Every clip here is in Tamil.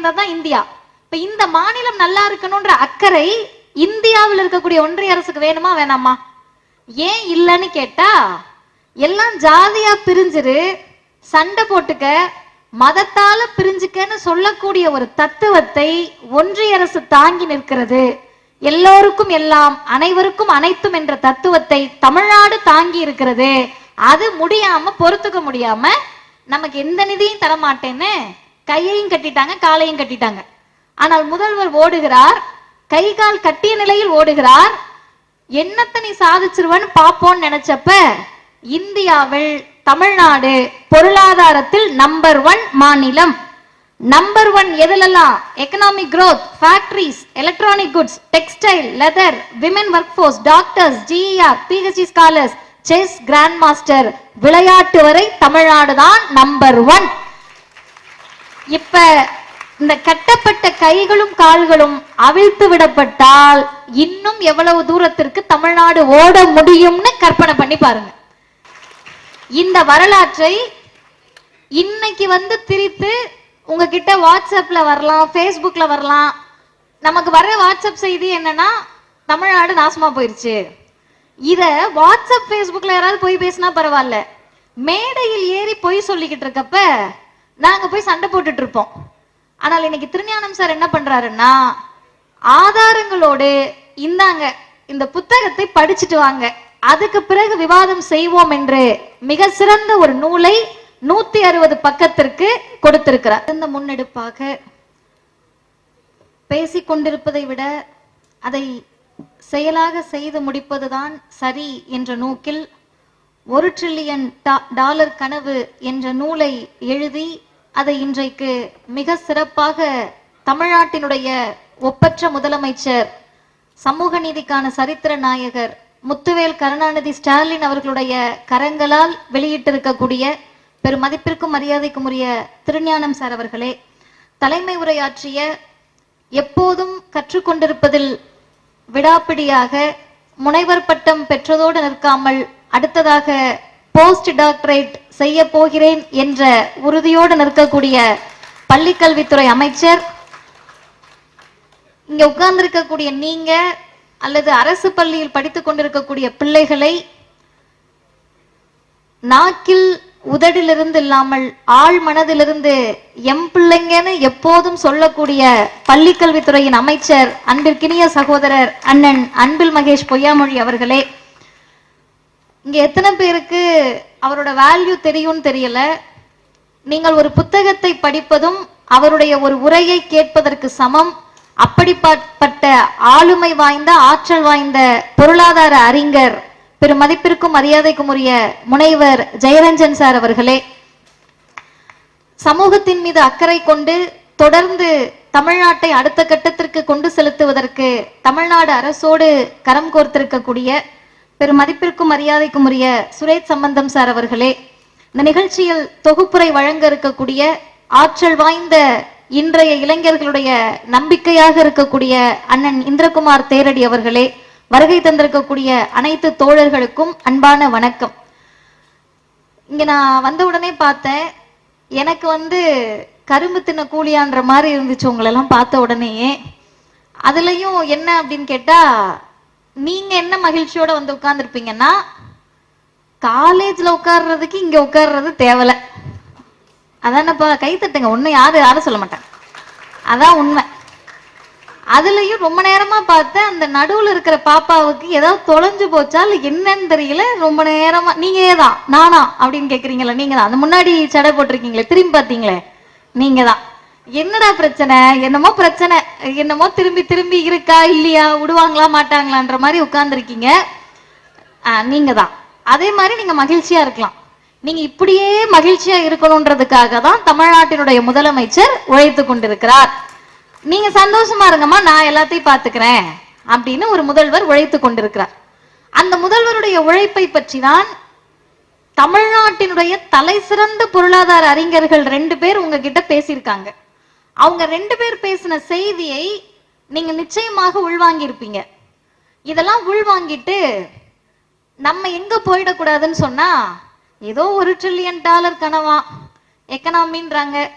இருந்தா தான் இந்தியா. இப்ப இந்த மாநிலம் நல்லா இருக்கணும்ன்ற அக்கறை இந்தியாவில் இருக்கக்கூடிய ஒன்றிய அரசுக்கு வேணுமா வேணாமா? ஏன் இல்லைன்னு கேட்டா எல்லாம் ஜாதியா பிரிஞ்சிரு சண்டை போட்டுக்க மதத்தால பிரிஞ்சுக்கன்னு சொல்லக்கூடிய ஒரு தத்துவத்தை ஒன்றிய அரசு தாங்கி நிற்கிறது. எல்லோருக்கும் எல்லாம் அனைவருக்கும் அனைத்தும் என்ற தத்துவத்தை தமிழ்நாடு தாங்கி இருக்கிறது. அது முடியாம பொறுத்துக்க முடியாம நமக்கு எந்த நிதியும் தர மாட்டேன்னு கையையும் கட்டிட்டாங்க காலையும் கட்டிட்டாங்க. ஆனால் முதல்வர் ஓடுகிறார் கை கால் கட்டிய நிலையில் ஓடுகிறார். என்னத்தை நீ சாதிச்சிருவன்னு பாப்போம்னு நினைச்சப்ப இந்தியாவில் தமிழ்நாடு பொருளாதாரத்தில் நம்பர் ஒன் மாநிலம். Number one எதுலெல்லாம்? Economic growth factories electronic goods textile leather women work force doctors GR PhD scholars chess grand master விளையாட்டு வரை தமிழ்நாடு தான் நம்பர் ஒன் இப்ப இந்த கட்டப்பட்ட கைகளும் கால்களும் அவிழ்த்து விடப்பட்டால் இன்னும் எவ்வளவு தூரத்திற்கு தமிழ்நாடு ஓட முடியும்னு கற்பனை பண்ணி பாருங்க. இந்த வரலாற்றை இன்னைக்கு வந்து திரித்து உங்ககிட்ட வாட்ஸ்அப்ல வரலாம் ஃபேஸ்புக்ல வரலாம். நமக்கு வர வாட்ஸ்அப் செய்தி என்னன்னா தமிழ்நாடு நாசமா போயிருச்சு. இத வாட்ஸ்அப் ஃபேஸ்புக்ல யாராவது போய் பேசினா பரவாயில்ல. மேடையில் ஏறி பொய் சொல்லிக்கிட்டு இருக்கப்ப நாங்க போய் சண்டை போட்டுட்டு இருப்போம். ஆனால் இன்னைக்கு திருஞானம் சார் என்ன பண்றாருன்னா ஆதாரங்களோடு இந்தாங்க இந்த புத்தகத்தை படிச்சுட்டு வாங்க. அதுக்கு பிறகு விவாதம் செய்வோம் என்று மிக சிறந்த ஒரு நூலை நூத்தி அறுபது பக்கத்திற்கு கொடுத்திருக்கிறார். இந்த முன்னெடுப்பாக பேசிக் கொண்டிருப்பதை விட அதை செயலாக செய்து முடிப்பதுதான் சரி என்ற நோக்கில் ஒரு ட்ரில்லியன் டாலர் கனவு என்ற நூலை எழுதி அதை இன்றைக்கு மிக சிறப்பாக தமிழ்நாட்டினுடைய ஒப்பற்ற முதலமைச்சர் சமூக நீதிக்கான சரித்திர நாயகர் முத்துவேல் கருணாநிதி ஸ்டாலின் அவர்களுடைய கரங்களால் வெளியிட்டிருக்கக்கூடிய பெரும் மதிப்பிற்கும் மரியாதைக்கும் உரிய திருஞானம் சார் அவர்களே தலைமை உரையாற்றிய எப்போதும் கற்றுக்கொண்டிருப்பதில் விடாப்பிடியாக முனைவர் பட்டம் பெற்றதோடு நிற்காமல் அடுத்ததாக போஸ்ட் டாக்டரேட் செய்ய போகிறேன் என்ற உறுதியோடு நிற்கக்கூடிய பள்ளிக்கல்வித்துறை அமைச்சர் இங்க உட்கார்ந்திருக்கக்கூடிய நீங்க அல்லது அரசு பள்ளியில் படித்துக் கொண்டிருக்கக்கூடிய பிள்ளைகளை நாக்கில் உதடிலிருந்து இல்லாமல் ஆள் மனதிலிருந்து எம் பிள்ளைங்கன்னு எப்போதும் சொல்லக்கூடிய பள்ளிக்கல்வித்துறையின் அமைச்சர் அன்பிற்கினிய சகோதரர் அண்ணன் அன்பில் மகேஷ் பொய்யாமொழி அவர்களே இங்க எத்தனை பேருக்கு அவரோட வேல்யூ தெரியும்னு தெரியல. நீங்கள் ஒரு புத்தகத்தை படிப்பதும் அவருடைய ஒரு உரையை கேட்பதற்கு சமம். அப்படிப்பட்ட ஆளுமை வாய்ந்த ஆற்றல் வாய்ந்த பொருளாதார அறிஞர் பெரும் மதிப்பிற்கும் மரியாதைக்கும் உரிய முனைவர் ஜெயரஞ்சன் சார் அவர்களே சமூகத்தின் மீது அக்கறை கொண்டு தொடர்ந்து தமிழ்நாட்டை அடுத்த கட்டத்திற்கு கொண்டு செலுத்துவதற்கு தமிழ்நாடு அரசோடு கரம் கோர்த்திருக்கக்கூடிய பெரும் மதிப்பிற்கும் மரியாதைக்கும் உரிய சுரேஷ் சம்பந்தம் சார் அவர்களே இந்த நிகழ்ச்சியில் தொகுப்புரை வழங்க இருக்கக்கூடிய ஆற்றல் வாய்ந்த இன்றைய இளைஞர்களுடைய நம்பிக்கையாக இருக்கக்கூடிய அண்ணன் இந்திரகுமார் தேரடி அவர்களே வருகை தந்திருக்கக்கூடிய அனைத்து தோழர்களுக்கும் அன்பான வணக்கம். இங்க நான் வந்த உடனே பார்த்தேன் எனக்கு வந்து கரும்பு தின்ன கூலியான்ற மாதிரி இருந்துச்சு உங்களெல்லாம் பார்த்த உடனேயே. அதுலயும் என்ன அப்படின்னு கேட்டா நீங்க என்ன மகிழ்ச்சியோட வந்து உட்கார்ந்துருப்பீங்கன்னா காலேஜ்ல உட்கார்றதுக்கு இங்க உட்கார்றது தேவலை. அதானப்பா கை தட்டுங்க. ஒண்ணு யாரும் யாரும் சொல்ல மாட்டேன். அதான் உண்மை. அதுலயும் ரொம்ப நேரமா பார்த்தேன் அந்த நடுவுல இருக்கிற பாப்பாவுக்கு ஏதாவது தொலைஞ்சு போச்சா இல்ல என்னன்னு தெரியல. ரொம்ப நேரமா நீங்க தான் நானா அப்படின்னு கேக்குறீங்களா நீங்க தான் அந்த முன்னாடி சடை போட்டிருக்கீங்களே திரும்பி பார்த்தீங்களே நீங்க தான் என்னடா பிரச்சனை? என்னமோ பிரச்சனை. என்னமோ திரும்பி திரும்பி இருக்கா இல்லையா? விடுவாங்களா மாட்டாங்களான்ற மாதிரி உட்கார்ந்துருக்கீங்க. நீங்க தான் அதே மாதிரி நீங்க மகிழ்ச்சியா இருக்கலாம். நீங்க இப்படியே மகிழ்ச்சியா இருக்கணும்ன்றதுக்காக தான் தமிழ்நாட்டினுடைய முதலமைச்சர் உழைத்து கொண்டிருக்கிறார். நீங்க சந்தோஷமா இருங்கம்மா நான் எல்லாத்தையும் பாத்துக்கிறேன் அப்படின்னு ஒரு முதல்வர் உழைத்து கொண்டிருக்கிறார். அந்த முதல்வருடைய உழைப்பை பற்றி தான் தமிழ்நாட்டினுடைய தலை சிறந்த பொருளாதார அறிஞர்கள் ரெண்டு பேர் உங்ககிட்ட பேசியிருக்காங்க. அவங்க ரெண்டு பேர் பேசின செய்தியை நீங்க நிச்சயமாக உள்வாங்கி இருப்பீங்க இதெல்லாம் உள்வாங்கிட்டு நம்ம எங்க போயிடக்கூடாதுன்னு சொன்னா ஏதோ ஒரு ட்ரில்லியன் டாலர் கனவா எக்கனாமின்றாங்க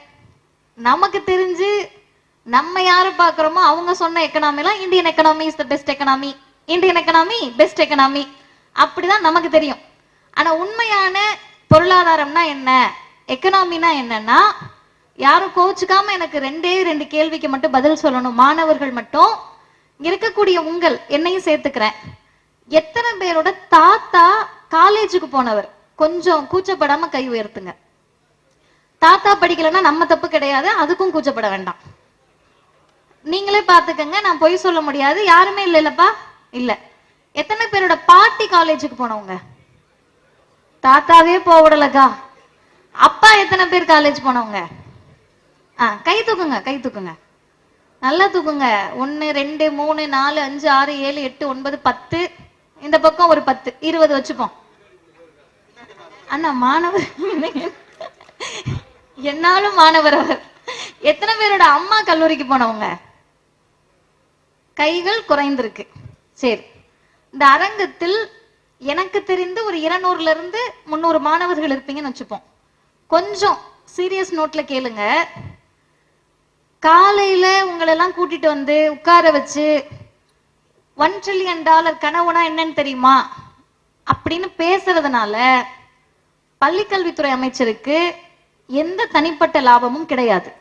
நமக்கு தெரிஞ்சு நம்ம யாரை பாக்குறோமோ அவங்க சொன்ன எக்கனாமிலாம் Indian economy is the best economy Indian economy best economy அப்படிதான் நமக்கு தெரியும். ஆனா உண்மையான பொருளாதாரம்னா என்ன? எக்கனாமினா என்னன்னா யாரும் கோச்சுக்காம எனக்கு ரெண்டே ரெண்டு கேள்விக்கு மட்டும் பதில் சொல்லணும். மாணவர்கள் மட்டும் இருக்கக்கூடிய உங்கள் என்னையும் சேர்த்துக்கிறேன். எத்தனை பேரோட தாத்தா காலேஜுக்கு போனவர்? கொஞ்சம் கூச்சப்படாம கை உயர்த்துங்க. தாத்தா படிக்கலைன்னா நம்ம தப்பு கிடையாது அதுக்கும் கூச்சப்பட வேண்டாம். நீங்களே பாத்துக்கங்க நான் பொய் சொல்ல முடியாது. யாருமே இல்ல இல்லப்பா? இல்ல. எத்தனை பேரோட பாட்டி காலேஜுக்கு போனவங்க? தாத்தாவே போவிடலக்கா அப்பா எத்தனை பேர் காலேஜ் போனவங்க? ஆ கை தூக்குங்க கை தூக்குங்க. நல்லா தூக்குங்க. ஒன்னு ரெண்டு மூணு நாலு அஞ்சு ஆறு ஏழு எட்டு ஒன்பது பத்து. இந்த பக்கம் ஒரு பத்து. இருபது வச்சுப்போம் அண்ணா மாணவர். என்னாலும் மாணவர் அவர். எத்தனை பேரோட அம்மா கல்லூரிக்கு போனவங்க? கைகள் குறைந்திருக்கு. சரி. இந்த அரங்கத்தில் எனக்கு தெரிந்து ஒரு இருநூறுல இருந்து முந்நூறு மாணவர்கள் இருப்பீங்கன்னு வச்சுப்போம். கொஞ்சம் சீரியஸ் நோட்ல கேளுங்க. காலையில உங்களை எல்லாம் கூட்டிட்டு வந்து உட்கார வச்சு ஒன் ட்ரில்லியன் டாலர் கனவுனா என்னன்னு தெரியுமா? அப்படின்னு பேசுறதுனால பள்ளிக்கல்வித்துறை அமைச்சருக்கு எந்த தனிப்பட்ட லாபமும் கிடையாது.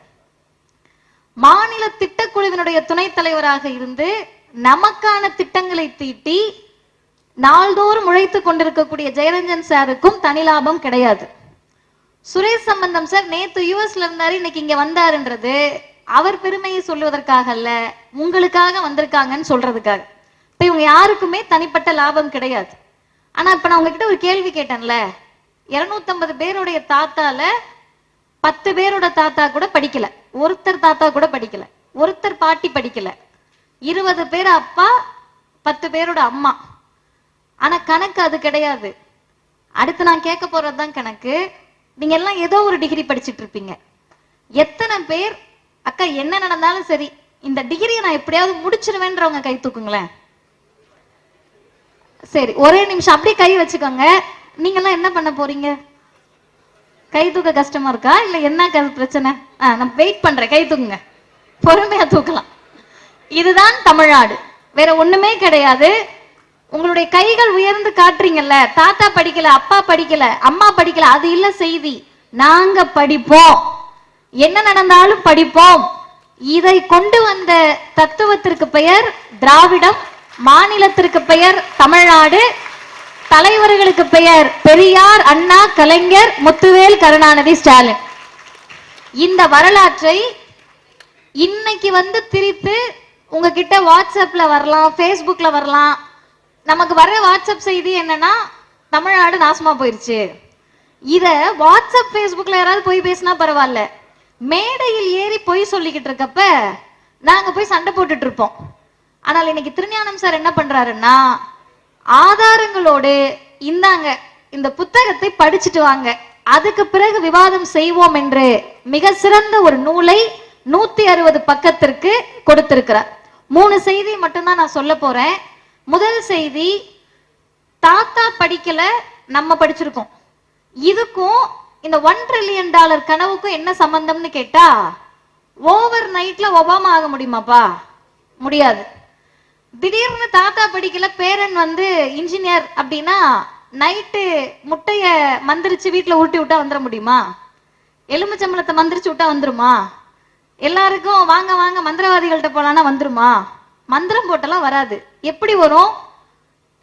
மாநில திட்டக்குழுவினுடைய துணைத் தலைவராக இருந்து நமக்கான திட்டங்களை தீட்டி நாள்தோறும் உழைத்து கொண்டிருக்கக்கூடிய ஜெயரஞ்சன் சாருக்கும் தனி லாபம் கிடையாது. சுரேஷ் சம்பந்தம் சார் நேத்து யூஎஸ்ல இருந்தாரு இன்னைக்கு இங்க வந்தாருன்றது அவர் பெருமையை சொல்லுவதற்காக அல்ல உங்களுக்காக வந்திருக்காங்கன்னு சொல்றதுக்காக. இப்ப இவங்க யாருக்குமே தனிப்பட்ட லாபம் கிடையாது. ஆனா இப்ப நான் உங்ககிட்ட ஒரு கேள்வி கேட்டேன்ல. 250 பேருடைய தாத்தால பத்து பேரோட தாத்தா கூட படிக்கல. ஒருத்தர் தாத்தா கூட படிக்கல. ஒருத்தர் பாட்டி படிக்கல. இருபது பேர் அப்பா பத்து பேரோட அம்மா. ஆனா கணக்கு அது கிடையாது. அடுத்து நான் கேட்க போறதுதான் கணக்கு. நீங்க எல்லாம் ஏதோ ஒரு டிகிரி படிச்சிட்டு இருப்பீங்க. எத்தனை பேர் அக்கா என்ன நடந்தாலும் சரி இந்த டிகிரியை நான் எப்படியாவது முடிச்சிருவேன்றவங்க கை தூக்குங்களேன். சரி ஒரே நிமிஷம் அப்படியே கை வச்சுக்கோங்க. நீங்க எல்லாம் என்ன பண்ண போறீங்க? கை தூக்க கஷ்டமா இருக்கா? இல்ல என்ன க- பிரச்சனை? ஆ, நான் வெயிட் பண்றேன் கை தூக்குங்க. பொறுமையா தூக்கலாம். இதுதான் தமிழ்நாடு. வேற ஒண்ணுமே கிடையாது. உங்களுடைய கைகள் உயர்ந்து காட்டுறீங்கல்ல தாத்தா படிக்கல அப்பா படிக்கல அம்மா படிக்கல அது இல்ல செய்தி. நாங்க படிப்போம். என்ன நடந்தாலும் படிப்போம். இதை கொண்டு வந்த தத்துவத்திற்கு பெயர் திராவிடம் மாநிலத்திற்கு பெயர் தமிழ்நாடு தலைவர்களுக்கு பெயர் பெரியார் அண்ணா கலைஞர் முத்துவேல் கருணாநிதி ஸ்டாலின். இந்த வரலாற்றை இன்னைக்கு வந்து திரித்து உங்ககிட்ட வாட்ஸ்அப்ல வரலாம் ஃபேஸ்புக்ல வரலாம். நமக்கு வர வாட்ஸ்அப் செய்தி என்னன்னா தமிழ்நாடு நாசமா போயிருச்சு. இத வாட்ஸ்அப் ஃபேஸ்புக்ல யாராவது போய் பேசினா பரவாயில்ல. மேடையில் ஏறி பொய் சொல்லிக்கிட்டு இருக்கப்ப நாங்க போய் சண்டை போட்டுட்டு இருப்போம். ஆனால் இன்னைக்கு திருஞானம் சார் என்ன பண்றாருன்னா ஆதாரங்களோடு இந்தாங்க இந்த புத்தகத்தை படிச்சுட்டு வாங்க அதுக்கு பிறகு விவாதம் செய்வோம் என்று மிக சிறந்த ஒரு நூலை நூத்தி அறுபது பக்கத்திற்கு கொடுத்திருக்கிறார். மூணு செய்தி மட்டும்தான் நான் சொல்ல போறேன். முதல் செய்தி தாத்தா படிக்கல நம்ம படிச்சிருக்கோம். இதுக்கும் இந்த ஒன் ட்ரில்லியன் டாலர் கனவுக்கும் என்ன சம்பந்தம்னு கேட்டா ஓவர் நைட்ல ஒபாமா ஆக முடியுமாப்பா? முடியாது. திடீர்னு தாத்தா படிக்கல பேரன் வந்து இன்ஜினியர் அப்படின்னா நைட்டு முட்டைய மந்திரிச்சு வீட்டில் உருட்டி விட்டா வந்துட முடியுமா? எலுமிச்சம்பளத்தை மந்திரிச்சு விட்டா வந்துருமா? எல்லாருக்கும் வாங்க வாங்க மந்திரவாதிகள்கிட்ட போலான்னா வந்துருமா? மந்திரம் போட்டெல்லாம் வராது. எப்படி வரும்?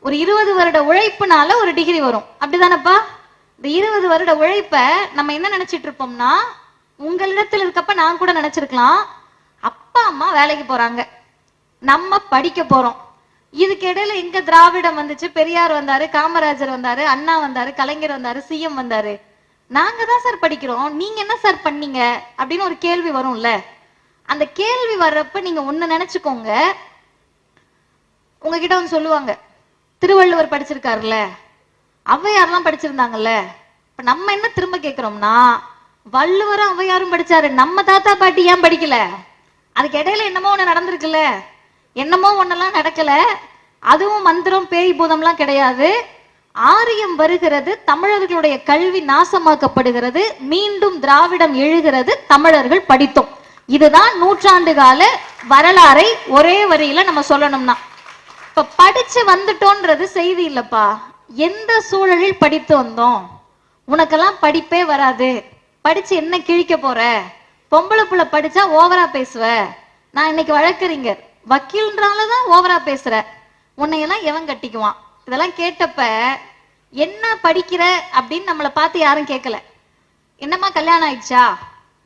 ஒரு இருபது வருட உழைப்புனால ஒரு டிகிரி வரும். அப்படிதானப்பா? இந்த இருபது வருட உழைப்ப நம்ம என்ன நினைச்சிட்டு இருப்போம்னா உங்களிடத்துல இருக்கப்ப நான் கூட நினைச்சிருக்கலாம். அப்பா அம்மா வேலைக்கு போறாங்க. நம்ம படிக்க போறோம். இதுக்கு இடையில எங்க திராவிடம் வந்துச்சு? பெரியார் வந்தாரு காமராஜர் வந்தாரு அண்ணா வந்தாரு கலைஞர் வந்தாரு சிஎம் வந்தாரு. நாங்க தான் சார் படிக்கிறோம். நீங்க என்ன சார் பண்ணீங்க? அப்படின்னு ஒரு கேள்வி வரும்ல. அந்த கேள்வி வர்றப்ப நீங்க ஒன்னு நினைச்சுக்கோங்க. உங்ககிட்ட வந்து சொல்லுவாங்க. திருவள்ளுவர் படிச்சிருக்காருல்ல. ஔவையார்லாம் படிச்சிருந்தாங்கல்ல. இப்ப நம்ம என்ன திரும்ப கேட்கிறோம்னா வள்ளுவரும் ஔவையாரும் படிச்சாரு. நம்ம தாத்தா பாட்டி ஏன் படிக்கல? அதுக்கு இடையில என்னமோ ஒண்ணு நடந்திருக்குல்ல. என்னமோ ஒண்ணெல்லாம் நடக்கல. அதுவும் மந்திரம் பேய் பூதம்லாம் கிடையாது. ஆரியம் வருகிறது தமிழர்களுடைய கல்வி நாசமாக்கப்படுகிறது. மீண்டும் திராவிடம் எழுகிறது தமிழர்கள் படித்தோம். இதுதான் நூற்றாண்டு கால வரலாறை ஒரே வரியில நம்ம சொல்லணும்னா. இப்ப படிச்சு வந்துட்டோன்றது செய்தி இல்லப்பா. எந்த சூழலில் படித்து வந்தோம்? உனக்கெல்லாம் படிப்பே வராது. படிச்சு என்ன கிழிக்க போற? பொம்பளை புள்ள படிச்சா ஓவரா பேசுவ. நான் இன்னைக்கு வழக்கறிஞர். வக்கீல்ன்றாலதான் ஓவரா பேசுற. உன்னையெல்லாம் எவன் கட்டிக்குவான்? இதெல்லாம் கேட்டப்ப என்ன படிக்கிற அப்படின்னு நம்மளை பார்த்து யாரும் கேட்கல என்னம்மா கல்யாணம் ஆயிடுச்சா?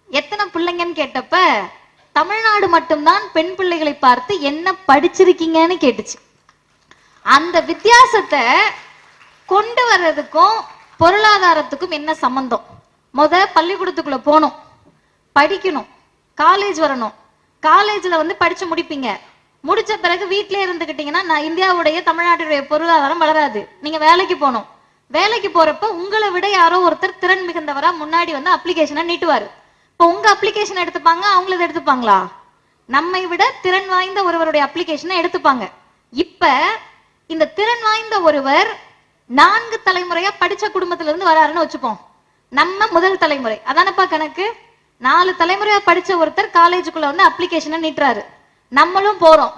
எத்தனை பிள்ளைங்கன்னு கேட்டப்ப தமிழ்நாடு மட்டும்தான் பெண் பிள்ளைகளை பார்த்து என்ன படிச்சிருக்கீங்கன்னு கேட்டுச்சு. அந்த வித்தியாசத்தை கொண்டு வர்றதுக்கும் பொருளாதாரத்துக்கும் என்ன சம்பந்தம்? முத பள்ளிக்கூடத்துக்குள்ள போகணும். படிக்கணும். காலேஜ் வரணும். காலேஜ்ல வந்து படிச்சு முடிப்பீங்க. முடிச்ச பிறகு வீட்டிலே இருந்துகிட்டீங்கன்னா நான் இந்தியாவுடைய தமிழ்நாட்டுடைய பொருளாதாரம் வளராது. நீங்க வேலைக்கு போகணும். வேலைக்கு போறப்ப உங்களை விட யாரோ ஒருத்தர் திறன் மிகுந்தவரா முன்னாடி வந்து அப்ளிகேஷனை நீட்டுவாரு. இப்போ உங்க அப்ளிகேஷன் எடுத்துப்பாங்க அவங்களது எடுத்துப்பாங்களா? நம்மை விட திறன் வாய்ந்த ஒருவருடைய அப்ளிகேஷனை எடுத்துப்பாங்க. இப்ப இந்த திறன் வாய்ந்த ஒருவர் நான்கு தலைமுறையா படிச்ச குடும்பத்துல இருந்து வராருன்னு வச்சுப்போம். நம்ம முதல் தலைமுறை. அதானப்பா கணக்கு? நாலு தலைமுறையா படிச்ச ஒருத்தர் காலேஜுக்குள்ள வந்து அப்ளிகேஷனை நீட்டுறாரு. நம்மளும் போறோம்.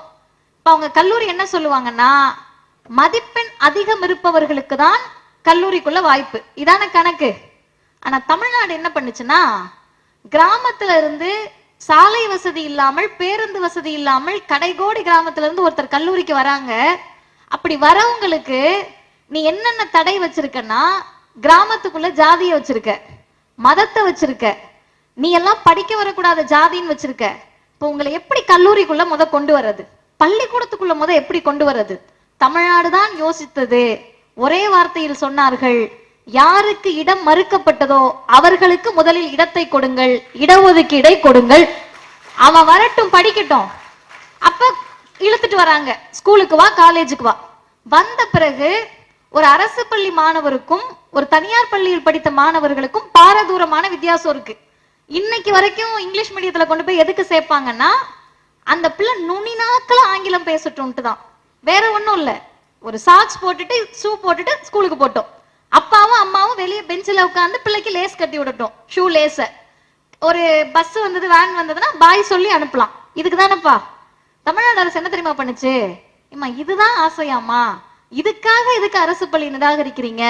இப்ப அவங்க கல்லூரி என்ன சொல்லுவாங்கன்னா மதிப்பெண் அதிகம் இருப்பவர்களுக்கு தான் கல்லூரிக்குள்ள வாய்ப்பு. இதான கணக்கு. ஆனா தமிழ்நாடு என்ன பண்ணுச்சுன்னா கிராமத்துல இருந்து சாலை வசதி இல்லாமல் பேருந்து வசதி இல்லாமல் கடைகோடி கிராமத்துல இருந்து ஒருத்தர் கல்லூரிக்கு வராங்க. அப்படி வரவங்களுக்கு நீ என்னென்ன தடை வச்சிருக்கன்னா கிராமத்துக்குள்ள ஜாதியை வச்சிருக்க மதத்தை வச்சிருக்க. நீ எல்லாம் படிக்க வரக்கூடாத ஜாதின்னு வச்சிருக்க. இப்போ உங்களை எப்படி கல்லூரிக்குள்ள முத கொண்டு வர்றது? பள்ளிக்கூடத்துக்குள்ள முத எப்படி கொண்டு வர்றது? தமிழ்நாடு தான் யோசித்தது. ஒரே வார்த்தையில் சொன்னார்கள் யாருக்கு இடம் மறுக்கப்பட்டதோ அவர்களுக்கு முதலில் இடத்தை கொடுங்கள் இடஒதுக்கீடை கொடுங்கள். அவன் வரட்டும் படிக்கட்டும். அப்ப இழுத்துட்டு வராங்க. ஸ்கூலுக்கு வா காலேஜுக்கு வா. வந்த பிறகு ஒரு அரசு பள்ளி மாணவருக்கும் ஒரு தனியார் பள்ளியில் படித்த மாணவர்களுக்கும் பாரதூரமான வித்தியாசம் இருக்கு. இன்னைக்கு வரைக்கும் இங்கிலீஷ் மீடியத்துல கொண்டு போய் எதுக்கு சேர்ப்பாங்கன்னா அந்த பிள்ளை நுனிநாக்கில் ஆங்கிலம் பேசட்டும்ட்டு தான். வேற ஒன்றும் இல்லை. ஒரு சாக்ஸ் போட்டுட்டு ஷூ போட்டுட்டு ஸ்கூலுக்கு போட்டோம். அப்பாவும் அம்மாவும் வெளியே பெஞ்சில் உட்காந்து பிள்ளைக்கு லேஸ் கட்டி விடட்டும். ஷூ லேஸ ஒரு பஸ் வந்தது வேன் வந்ததுன்னா பாய் சொல்லி அனுப்பலாம். இதுக்கு தானப்பா. தமிழ்நாடு அரசு என்ன தெரியுமா பண்ணுச்சு? இம்மா இதுதான் ஆசையாமா இதுக்காக இதுக்கு அரசு பள்ளி நிராகரிக்கிறீங்க?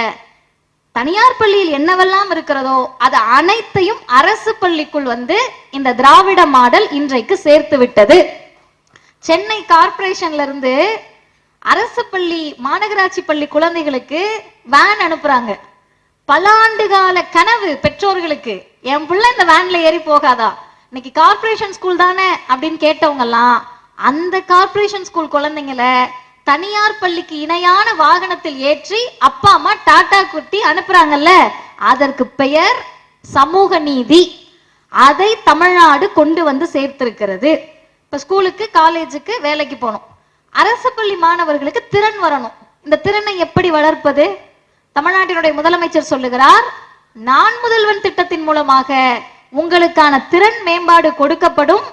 தனியார் பள்ளியில் என்னவெல்லாம் இருக்கிறதோ அது அனைத்தையும் அரசு பள்ளிக்குள் வந்து இந்த திராவிட மாடல் இன்றைக்கு சேர்த்து விட்டது. சென்னை கார்பரேஷன்ல இருந்து அரசு பள்ளி மாநகராட்சி பள்ளி குழந்தைகளுக்கு வேன் அனுப்புறாங்க. பல ஆண்டு கால கனவு பெற்றோர்களுக்கு. என் பிள்ளை இந்த வேன்ல ஏறி போகாதா? இன்னைக்கு கார்பரேஷன் ஸ்கூல் தானே அப்படின்னு கேட்டவங்க எல்லாம் அந்த கார்பரேஷன் ஸ்கூல் குழந்தைங்களை தனியார் பள்ளிக்கு இணையான வாகனத்தில் ஏற்றி அப்பா அம்மா டாடா குட்டி அனுப்புறாங்கல்ல? அதற்கு பெயர் சமூக நீதி. அதை தமிழ்நாடு கொண்டு வந்து சேர்த்திருக்கிறது. இப்ப ஸ்கூலுக்கு காலேஜுக்கு வேலைக்கு போகணும். அரசு பள்ளி மாணவர்களுக்கு திறன் வரணும். இந்த திறனை எப்படி வளர்ப்பது? தமிழ்நாட்டினுடைய முதலமைச்சர் சொல்லுகிறார் நான் முதல்வன் திட்டத்தின் மூலமாக உங்களுக்கான திறன் மேம்பாடு கொடுக்கப்படும்.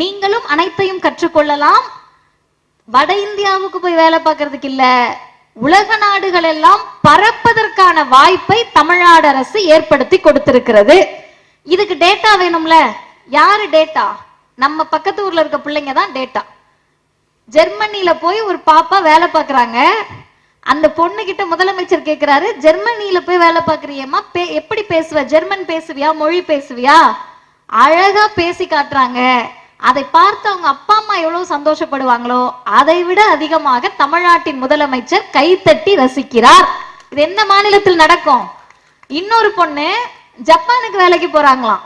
நீங்களும் அனைத்தையும் கற்றுக்கொள்ளலாம். வட இந்தியாவுக்கு போய் வேலை பார்க்கறதுக்கு இல்ல. உலக நாடுகள் எல்லாம் பறப்பதற்கான வாய்ப்பை தமிழ்நாடு அரசு ஏற்படுத்தி கொடுத்திருக்கிறது. இதுக்கு டேட்டா வேணும்ல? யாரு டேட்டா நம்ம பக்கத்து ஊர்ல இருக்க பிள்ளைங்க தான் டேட்டா ஜெர்மனில போய் ஒரு பாப்பா வேலை பார்க்கறாங்க. அந்த பொண்ணு கிட்ட முதலமைச்சர் கேக்குறாரு ஜெர்மனில போய் வேலை பார்க்கறியேம்மா? பே எப்படி பேசுவ? ஜெர்மன் பேசுவியா? மொழி பேசுவியா? அழகா பேசி காட்டுறாங்க. அதை பார்த்து அவங்க அப்பா அம்மா எவ்வளவு சந்தோஷப்படுவாங்களோ அதை விட அதிகமாக தமிழ்நாட்டின் முதலமைச்சர் கைத்தட்டி ரசிக்கிறார். இது என்ன மாநிலத்தில் நடக்கும்? இன்னொரு பொண்ணு ஜப்பானுக்கு வேலைக்கு போறாங்களாம்.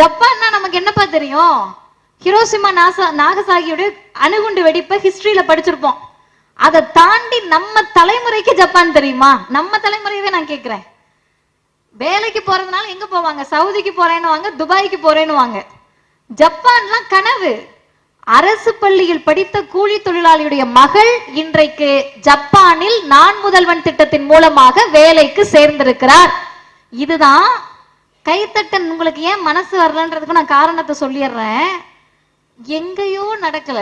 ஜப்பான்னா நமக்கு என்னப்பா தெரியும்? ஹிரோசிமா நாசா நாகசாகியோட அணுகுண்டு வெடிப்பை ஹிஸ்டரியில படிச்சிருப்போம். அதை தாண்டி நம்ம தலைமுறைக்கு ஜப்பான் தெரியுமா? நம்ம தலைமுறையவே நான் கேட்கிறேன் வேலைக்கு போறதுனால எங்க போவாங்க? சவுதிக்கு போறேன்னு வாங்க துபாய்க்கு போறேன்னு வாங்க ஜப்பான்லாம் கனவு. அரசு பள்ளியில் படித்த கூலி தொழிலாளியுடைய மகள் இன்றைக்கு ஜப்பானில் நான் முதல்வன் திட்டத்தின் மூலமாக வேலைக்கு சேர்ந்திருக்கிறார். இதுதான் கைத்தட்டன். உங்களுக்கு ஏன் மனசு வரலன்றதுக்கு நான் காரணத்தை சொல்லிடுறேன். எங்கேயோ நடக்கல.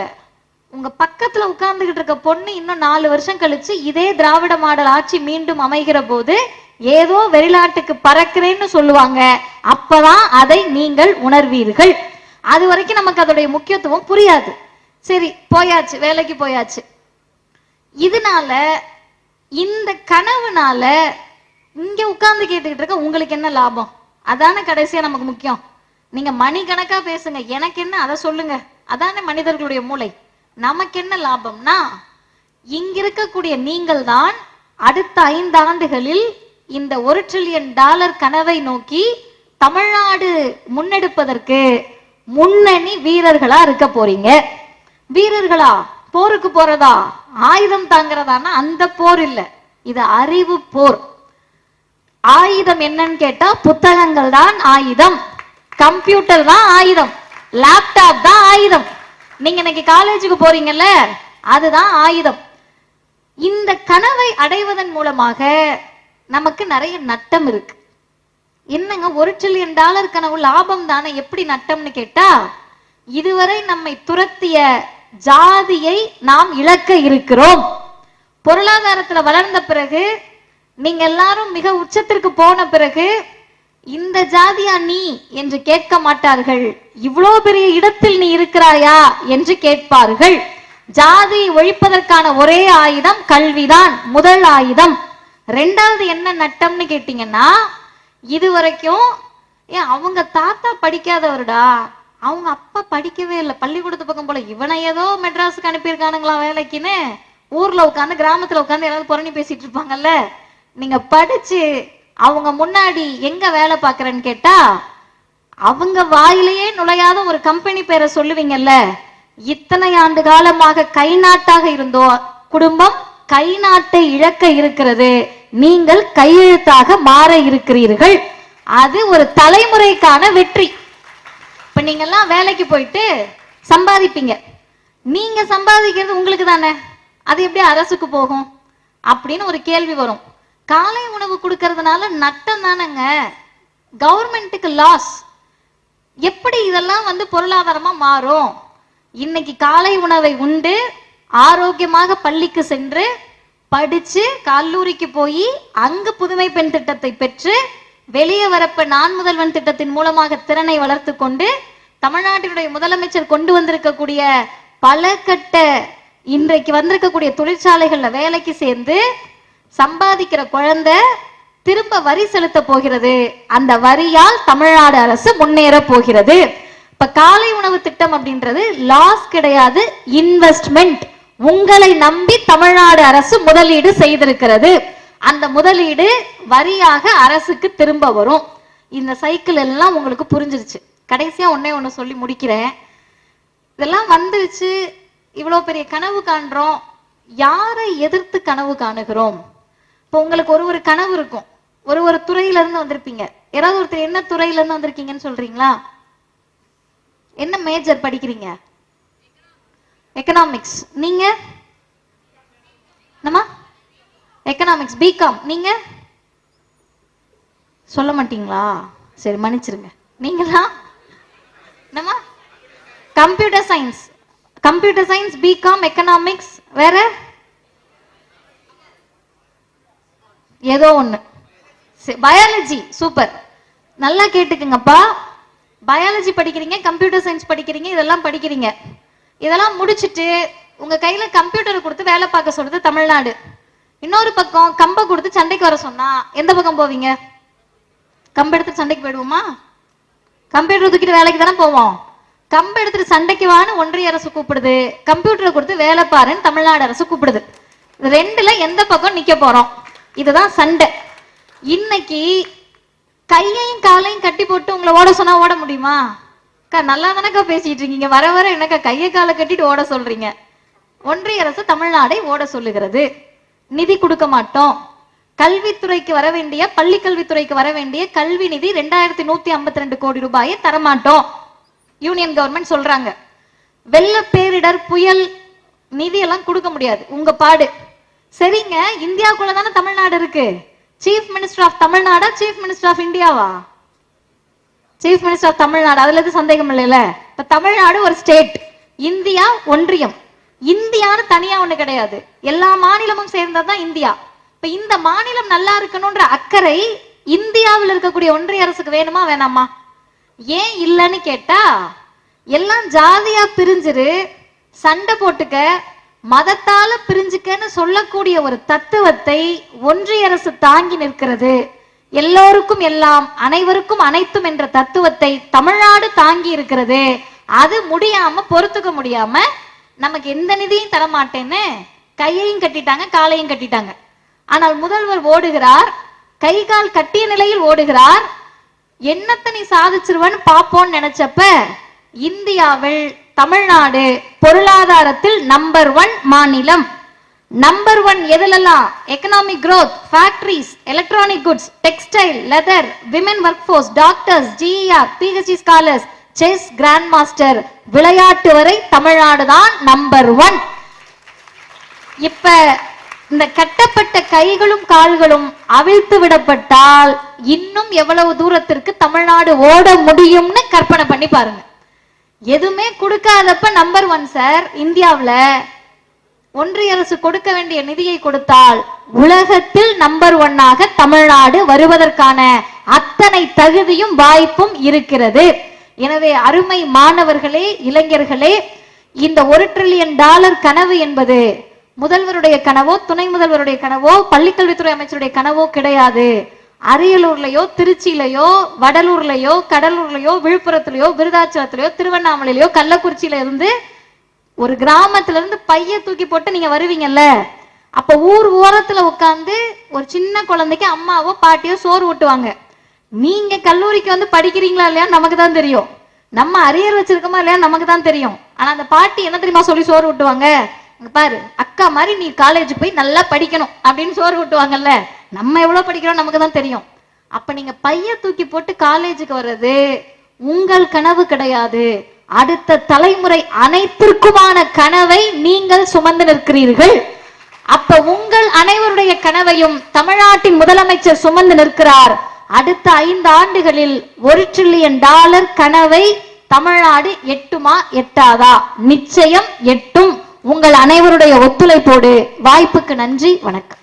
உங்க பக்கத்துல உட்கார்ந்துகிட்டு இருக்க பொண்ணு இன்னும் நாலு வருஷம் கழிச்சு இதே திராவிட மாடல் ஆட்சி மீண்டும் அமைகிற போது ஏதோ வெளிநாட்டுக்கு பறக்கிறேன்னு சொல்லுவாங்க. அப்பதான் அதை நீங்கள் உணர்வீர்கள். அது வரைக்கும் நமக்கு அதோடைய முக்கியத்துவம் புரியாது. சரி போயாச்சு வேலைக்கு போயாச்சு. இதனால இந்த கனவுனால இங்க உட்கார்ந்து கேட்டுக்கிட்டு இருக்க உங்களுக்கு என்ன லாபம்? அதானே கடைசியா நமக்கு முக்கியம். நீங்க மணிக்கணக்கா பேசுங்க. எனக்கு என்ன அதை சொல்லுங்க. அதானே மனிதர்களுடைய மூளை. நமக்கு என்ன லாபம்னா இங்க இருக்கக்கூடிய நீங்கள் தான் அடுத்த ஐந்து ஆண்டுகளில் இந்த ஒரு ட்ரில்லியன் டாலர் கனவை நோக்கி தமிழ்நாடு முன்னெடுப்பதற்கு முன்னணி வீரர்களா இருக்க போறீங்க. வீரர்களா போருக்கு போறதா? ஆயுதம் தாங்கிறதானா அந்த போர் இல்ல. இது அறிவு போர். ஆயுதம் என்னன்னு கேட்டா புத்தகங்கள் தான் ஆயுதம். கம்ப்யூட்டர் தான் ஆயுதம். லேப்டாப் தான் ஆயுதம். நீங்க இன்னைக்கு காலேஜுக்கு போறீங்கல்ல அதுதான் ஆயுதம். இந்த கனவை அடைவதன் மூலமாக நமக்கு நிறைய நட்டம் இருக்கு. என்னங்க ஒரு ட்ரில்லியன் டாலர் கனவு லாபம் தானே? எப்படி நட்டம்னு கேட்டா இதுவரை நம்மை துரத்திய ஜாதியை நாம் இழக்க இருக்கிறோம். பொருளாதாரத்துல வளர்ந்த பிறகு நீங்க எல்லாரும் மிக உச்சத்திற்கு போன பிறகு இந்த ஜாதியா நீ என்று கேட்க மாட்டார்கள். இவ்வளோ பெரிய இடத்தில் நீ இருக்கிறாயா என்று கேட்பார்கள். ஜாதியை ஒழிப்பதற்கான ஒரே ஆயுதம் கல்விதான் முதல் ஆயுதம். ரெண்டாவது என்ன நட்டம்னு கேட்டீங்கன்னா இது வரைக்கும் ஏன் அவங்க தாத்தா படிக்காதவருடா. அவங்க அப்பா படிக்கவே இல்லை. பள்ளிக்கூடத்து பக்கம் போல இவனை ஏதோ மெட்ராஸுக்கு அனுப்பியிருக்கானுங்களா வேலைக்குன்னு ஊர்ல உட்காந்து கிராமத்துல உட்காந்து ஏதாவது புரணி பேசிட்டு இருப்பாங்கல்ல. நீங்க படிச்சு அவங்க முன்னாடி எங்க வேலை பாக்குறேன்னு கேட்டா அவங்க வாயிலேயே நுழையாத ஒரு கம்பெனி பேரை சொல்லுவீங்கல்ல. இத்தனை ஆண்டு காலமாக கை நாட்டாக இருந்தோ குடும்பம் கை நாட்டை இழக்க இருக்கிறது. நீங்கள் கையெழுத்தாக மாற இருக்கிறீர்கள். அது ஒரு தலைமுறைக்கான வெற்றி. இப்ப நீங்க எல்லாம் வேலைக்கு போயிட்டு சம்பாதிப்பீங்க. நீங்க சம்பாதிக்கிறது உங்களுக்கு தானே. அது எப்படி அரசுக்கு போகும்? அப்படின்னு ஒரு கேள்வி வரும். காலை உணவு கொடுக்கறதுனால நட்டம் தானேங்க. கவர்மெண்ட்டுக்கு லாஸ் எப்படி இதெல்லாம் வந்து பொருளாதாரமா மாறும்? இன்னைக்கு காலை உணவை உண்டு ஆரோக்கியமாக பள்ளிக்கு சென்று படிச்சு கல்லூரிக்கு போய் அங்கு புதுமை பெண் திட்டத்தை பெற்று வெளியே வரப்ப நான் முதல்வன் திட்டத்தின் மூலமாக திறனை வளர்த்து கொண்டு தமிழ்நாட்டினுடைய முதலமைச்சர் கொண்டு வந்திருக்கக்கூடிய பல கட்ட இன்றைக்கு வந்திருக்கக்கூடிய தொழிற்சாலைகள்ல வேலைக்கு சேர்ந்து சம்பாதிக்கிற குழந்தை திரும்ப வரி செலுத்த போகிறது. அந்த வரியால் தமிழ்நாடு அரசு முன்னேற போகிறது. இப்ப காலை உணவு திட்டம் அப்படின்றது லாஸ் கிடையாது இன்வெஸ்ட்மெண்ட் உங்களை நம்பி தமிழ்நாடு அரசு முதலீடு செய்திருக்கிறது. அந்த முதலீடு வரியாக அரசுக்கு திரும்ப வரும். இந்த சைக்கிள் எல்லாம் உங்களுக்கு புரிஞ்சிருச்சு. கடைசியா ஒன்னே ஒண்ணு சொல்லி முடிக்கிறேன். இதெல்லாம் வந்துருச்சு. இவ்வளவு பெரிய கனவு காண்றோம். யாரை எதிர்த்து கனவு காணுகிறோம்? இப்போ உங்களுக்கு ஒரு ஒரு கனவு இருக்கும். ஒரு ஒரு துறையில இருந்து வந்திருப்பீங்க. யாராவது ஒருத்தர் என்ன துறையில இருந்து வந்திருக்கீங்கன்னு சொல்றீங்களா? என்ன மேஜர் படிக்கிறீங்க? எக்கனாமிக்ஸ் நீங்க? என்னம்மா? எக்கனாமிக்ஸ் பிகாம் நீங்க? சொல்ல மாட்டீங்களா? சரி மன்னிச்சிருங்க. நீங்களா? என்னம்மா? Computer science computer science BCom economics வேற? ஏதோ ஒன்று பயாலஜி சூப்பர் நல்லா கேட்டுக்குங்கப்பா. பயாலஜி படிக்கிறீங்க கம்ப்யூட்டர் சயின்ஸ் படிக்கிறீங்க இதெல்லாம் படிக்கிறீங்க. இதெல்லாம் முடிச்சுட்டு உங்க கையில கம்ப்யூட்டர் கொடுத்து வேலை பார்க்க சொல்றது தமிழ்நாடு. இன்னொரு பக்கம் கம்பை கொடுத்து சண்டைக்கு வர சொன்னா எந்த பக்கம் போவீங்க? கம்பை எடுத்து சண்டைக்கு போயிடுவோமா? கம்ப்யூட்டர் தூக்கிட்டு வேலைக்கு தானே போவோம். கம்பை எடுத்துட்டு சண்டைக்கு வான்னு ஒன்றிய அரசு கூப்பிடுது. கம்ப்யூட்டரை கொடுத்து வேலை பாருன்னு தமிழ்நாடு அரசு கூப்பிடுது. ரெண்டுல எந்த பக்கம் நிக்க போறோம்? இதுதான் சண்டை. இன்னைக்கு கையையும் காலையும் கட்டி போட்டு உங்களை ஓட சொன்னா ஓட முடியுமா? அக்கா நல்லா தானக்கா பேசிட்டு இருக்கீங்க வர வர என்னக்கா கையை காலை கட்டிட்டு ஓட சொல்றீங்க? ஒன்றிய அரசு தமிழ்நாடை ஓட சொல்லுகிறது. நிதி கொடுக்க மாட்டோம். கல்வித்துறைக்கு வர வேண்டிய பள்ளி கல்வித்துறைக்கு வர வேண்டிய கல்வி நிதி ரெண்டாயிரத்தி நூத்தி ஐம்பத்தி ரெண்டு கோடி ரூபாயை தரமாட்டோம். யூனியன் கவர்மெண்ட் சொல்றாங்க. வெள்ள பேரிடர் புயல் நிதி எல்லாம் கொடுக்க முடியாது. உங்க பாடு. சரிங்க இந்தியாவுக்குள்ள தானே தமிழ்நாடு இருக்கு? சீஃப் மினிஸ்டர் ஆஃப் தமிழ்நாடா சீஃப் மினிஸ்டர் ஆஃப் இந்தியாவா சீஃப் மினிஸ்டர் ஆஃப் தமிழ்நாடு அதுல சந்தேகம் இல்லைல்ல? இப்ப தமிழ்நாடு ஒரு ஸ்டேட் இந்தியா ஒன்றியம். இந்தியான்னு தனியா ஒண்ணு கிடையாது. எல்லா மாநிலமும் சேர்ந்ததுதான் இந்தியா. இப்ப இந்த மாநிலம் நல்லா இருக்கணும்ன்ற அக்கறை இந்தியாவில் இருக்கக்கூடிய ஒன்றிய அரசுக்கு வேணுமா வேணாமா? ஏன் இல்லைன்னு கேட்டா எல்லாம் ஜாதியா பிரிஞ்சிரு சண்டை போட்டுக்க மதத்தால பிரிஞ்சுக்கன்னு சொல்லக்கூடிய ஒரு தத்துவத்தை ஒன்றிய அரசு தாங்கி நிற்கிறது. எல்லோருக்கும் எல்லாம் அனைவருக்கும் அனைத்தும் என்ற தத்துவத்தை தமிழ்நாடு தாங்கி இருக்கிறது. அது முடியாம பொறுத்துக்க முடியாம நமக்கு எந்த நிதியும் தர மாட்டேன்னு கையையும் கட்டிட்டாங்க காலையும் கட்டிட்டாங்க. ஆனால் முதல்வர் ஓடுகிறார் கை கால் கட்டிய நிலையில் ஓடுகிறார். என்னத்தை நீ சாதிச்சிருவன்னு பாப்போம்னு நினைச்சப்ப இந்தியாவில் தமிழ்நாடு பொருளாதாரத்தில் நம்பர் ஒன் மாநிலம். Number one எதுலெல்லாம்? Economic growth factories electronic goods textile leather women work force doctors GR PhD scholars chess grand master விளையாட்டு வரை தமிழ்நாடு தான் நம்பர் ஒன் இப்ப இந்த கட்டப்பட்ட கைகளும் கால்களும் அவிழ்த்து விடப்பட்டால் இன்னும் எவ்வளவு தூரத்திற்கு தமிழ்நாடு ஓட முடியும்னு கற்பனை பண்ணி பாருங்க. எதுவுமே கொடுக்காதப்ப நம்பர் ஒன் சார் இந்தியாவுல ஒன்றிய அரசு கொடுக்க வேண்டிய நிதியை கொடுத்தால் உலகத்தில் நம்பர் ஒன்னாக தமிழ்நாடு வருவதற்கான அத்தனை தகுதியும் வாய்ப்பும் இருக்கிறது. எனவே அருமை மாணவர்களே இளைஞர்களே இந்த ஒரு ட்ரில்லியன் டாலர் கனவு என்பது முதல்வருடைய கனவோ துணை முதல்வருடைய கனவோ பள்ளிக்கல்வித்துறை அமைச்சருடைய கனவோ கிடையாது. அரியலூர்லயோ திருச்சியிலயோ வடலூர்லயோ கடலூர்லயோ விழுப்புரத்துலயோ விருதாச்சலத்திலயோ திருவண்ணாமலையிலயோ கள்ளக்குறிச்சியில இருந்து ஒரு கிராமத்துல இருந்து பைய தூக்கி போட்டு நீங்க வருவீங்கல்ல அப்ப ஊர் ஓரத்துல உட்காந்து ஒரு சின்ன குழந்தைக்கு அம்மாவோ பாட்டியோ சோறு ஊட்டுவாங்க. நீங்க கல்லூரிக்கு வந்து படிக்கிறீங்களா இல்லையா நமக்கு தான் தெரியும். நம்ம அரியர் வச்சிருக்கோமா இல்லையா நமக்கு தான் தெரியும். ஆனா அந்த பாட்டி என்ன தெரியுமா சொல்லி சோறு ஊட்டுவாங்க? பாரு அக்கா மாதிரி நீ காலேஜ் போய் நல்லா படிக்கணும் அப்படின்னு சோறு ஊட்டுவாங்கல்ல. நம்ம எவ்வளவு படிக்கிறோம் நமக்கு தான் தெரியும். அப்ப நீங்க பைய தூக்கி போட்டு காலேஜுக்கு வர்றது உங்கள் கனவு கிடையாது. அடுத்த தலைமுறை அனைத்திற்குமான கனவை நீங்கள் சுமந்து நிற்கிறீர்கள். அப்ப உங்கள் அனைவருடைய கனவையும் தமிழ்நாட்டின் முதலமைச்சர் சுமந்து நிற்கிறார். அடுத்த ஐந்து ஆண்டுகளில் ஒரு ட்ரில்லியன் டாலர் கனவை தமிழ்நாடு எட்டுமா எட்டாதா? நிச்சயம் எட்டும். உங்கள் அனைவருடைய ஒத்துழைப்போடு வாய்ப்புக்கு நன்றி வணக்கம்.